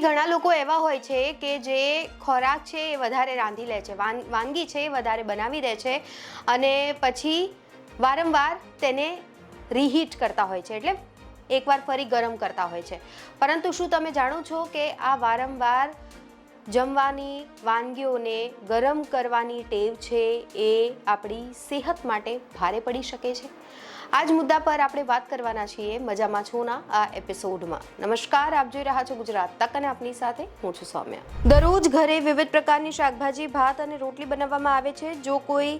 ઘણા લોકો એવા હોય છે કે જે ખોરાક છે એ વધારે રાંધી લે છે, વાન- વાનગી છે એ વધારે બનાવી દે છે અને પછી વારંવાર તેને રીહીટ કરતા હોય છે, એટલે એકવાર ફરી ગરમ કરતા હોય છે. પરંતુ શું તમે જાણો છો કે આ વારંવાર જમવાની વાનગીઓને ગરમ કરવાની ટેવ છે એ આપણી સેહત માટે ભારે પડી શકે છે. આ જ મુદ્દા પર આપણે વાત કરવાના છીએ મજામાં છોના આ એપિસોડમાં. નમસ્કાર, આપ જોઈ રહ્યા છો ગુજરાત તક અને આપની સાથે હું છું સૌમ્યા. દરરોજ ઘરે વિવિધ પ્રકારની શાકભાજી, ભાત અને રોટલી બનાવવામાં આવે છે. જો કોઈ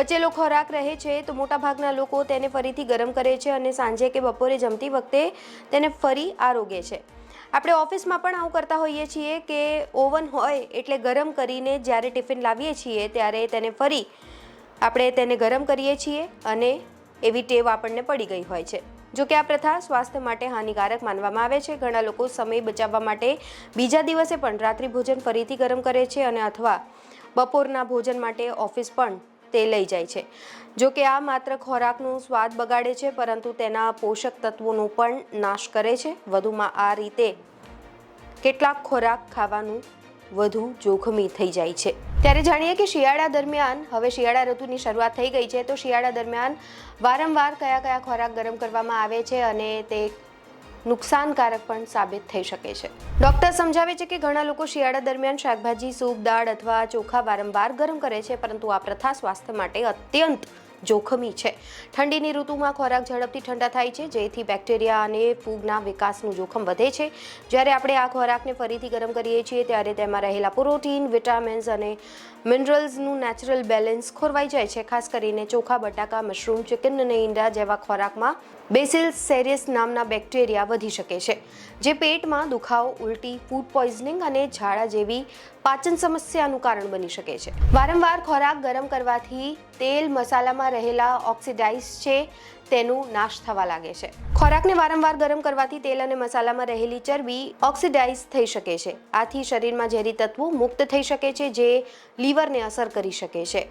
બચેલો ખોરાક રહે છે તો મોટાભાગના લોકો તેને ફરીથી ગરમ કરે છે અને સાંજે કે બપોરે જમતી વખતે તેને ફરી આરોગે છે. આપણે ઓફિસમાં પણ આવું કરતા હોઈએ છીએ કે ઓવન હોય એટલે ગરમ કરીને જ્યારે ટિફિન લાવીએ છીએ ત્યારે તેને ફરી આપણે તેને ગરમ કરીએ છીએ અને એવી ટેવ આપણને પડી ગઈ હોય છે. જો કે આ પ્રથા સ્વાસ્થ્ય માટે હાનિકારક માનવામાં આવે છે. ઘણા લોકો સમય બચાવવા માટે બીજા દિવસે પણ રાત્રિ ભોજન ફરીથી ગરમ કરે છે અને અથવા બપોરના ભોજન માટે ઓફિસ પણ તે લઈ જાય છે. જો કે આ માત્ર ખોરાકનો સ્વાદ બગાડે છે, પરંતુ તેના પોષક તત્વોનો પણ નાશ કરે છે. વધુમાં આ રીતે કેટલાક ખોરાક ખાવાનું વધુ જોખમી થઈ જાય છે. ત્યારે જાણીએ કે શિયાળા દરમિયાન, હવે શિયાળા ઋતુની શરૂઆત થઈ ગઈ છે, તો શિયાળા દરમિયાન વારંવાર કયા કયા ખોરાક ગરમ કરવામાં આવે છે અને તે નુકસાનકારક પણ સાબિત થઈ શકે છે. ડોક્ટર સમજાવે છે કે ઘણા લોકો શિયાળા દરમિયાન શાકભાજી, સૂપ, દાળ અથવા ચોખા વારંવાર ગરમ કરે છે, પરંતુ આ પ્રથા સ્વાસ્થ્ય માટે અત્યંત જોખમી છે. ઠંડીની ઋતુમાં ખોરાક ઝડપથી ઠંડા થાય છે, જેથી બેક્ટેરિયા અને ફૂગના વિકાસનું જોખમ વધે છે. જ્યારે આપણે આ ખોરાકને ફરીથી ગરમ કરીએ છીએ, ત્યારે તેમાં રહેલા પ્રોટીન, વિટામિન્સ અને મિનરલ્સનું નેચરલ બેલેન્સ ખોરવાઈ જાય છે. ખાસ કરીને ચોખા, બટાકા, મશરૂમ, ચિકન અને ઈંડા જેવા ખોરાકમાં બેસિલ સેરિયસ નામના બેક્ટેરિયા વધી શકે છે, જે પેટમાં દુખાવો, ઉલટી, ફૂડ પોઈઝનિંગ અને ઝાડા જેવી પાચન સમસ્યાનું કારણ બની શકે છે. વારંવાર ખોરાક ગરમ કરવાથી તેલ મસાલામાં રહેલા ઓક્સિડાઇઝ છે, તેનું નાશ થવા લાગે છે. ખોરાકને વારંવાર ગરમ કરવાથી તેલ અને મસાલામાં રહેલી ચરબી ઓક્સિડાઇઝ થઈ શકે છે. આથી શરીરમાં ઝેરી તત્વો મુક્ત થઈ શકે છે, જે લીવરને અસર કરી શકે છે.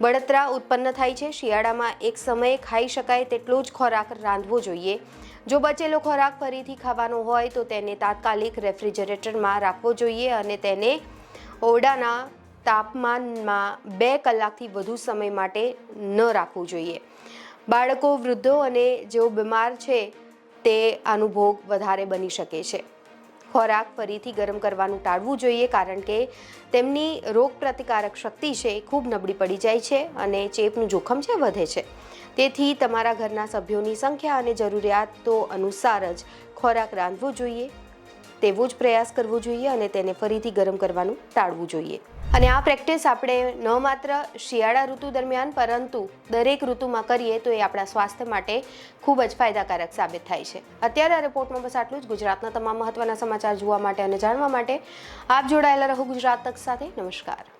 બળતરા ઉત્પન્ન થાય છે. શિયાળામાં એક સમયે ખાઈ શકાય તેટલો જ ખોરાક રાંધવો જોઈએ. જો બચેલો ખોરાક ફરીથી ખાવાનો હોય, તો તેને તાત્કાલિક રેફ્રિજરેટરમાં રાખવો જોઈએ અને તેને ઓરડાના તાપમાનમાં બે કલાકથી વધુ સમય માટે ન રાખવું જોઈએ. બાળકો, વૃદ્ધો અને જેઓ બીમાર છે, તે અનુભોગ ભોગ વધારે બની શકે છે. ખોરાક ફરીથી ગરમ કરવાનું ટાળવું જોઈએ કારણ કે તેમની રોગપ્રતિકારક શક્તિ છે એ ખૂબ નબળી પડી જાય છે અને ચેપનું જોખમ છે, વધે છે. તેથી તમારા ઘરના સભ્યોની સંખ્યા અને જરૂરિયાતો અનુસાર જ ખોરાક રાંધવો જોઈએ, તેવો જ પ્રયાસ કરવો જોઈએ અને તેને ફરીથી ગરમ કરવાનું ટાળવું જોઈએ. અને આ પ્રેક્ટિસ આપણે ન માત્ર શિયાળા ઋતુ દરમિયાન, પરંતુ દરેક ઋતુમાં કરીએ તો એ આપણા સ્વાસ્થ્ય માટે ખૂબ જ ફાયદાકારક સાબિત થાય છે. અત્યારે આ રિપોર્ટમાં બસ આટલું જ. ગુજરાતના તમામ મહત્વના સમાચાર જોવા માટે અને જાણવા માટે આપ જોડાયેલા રહો ગુજરાત તક સાથે. નમસ્કાર.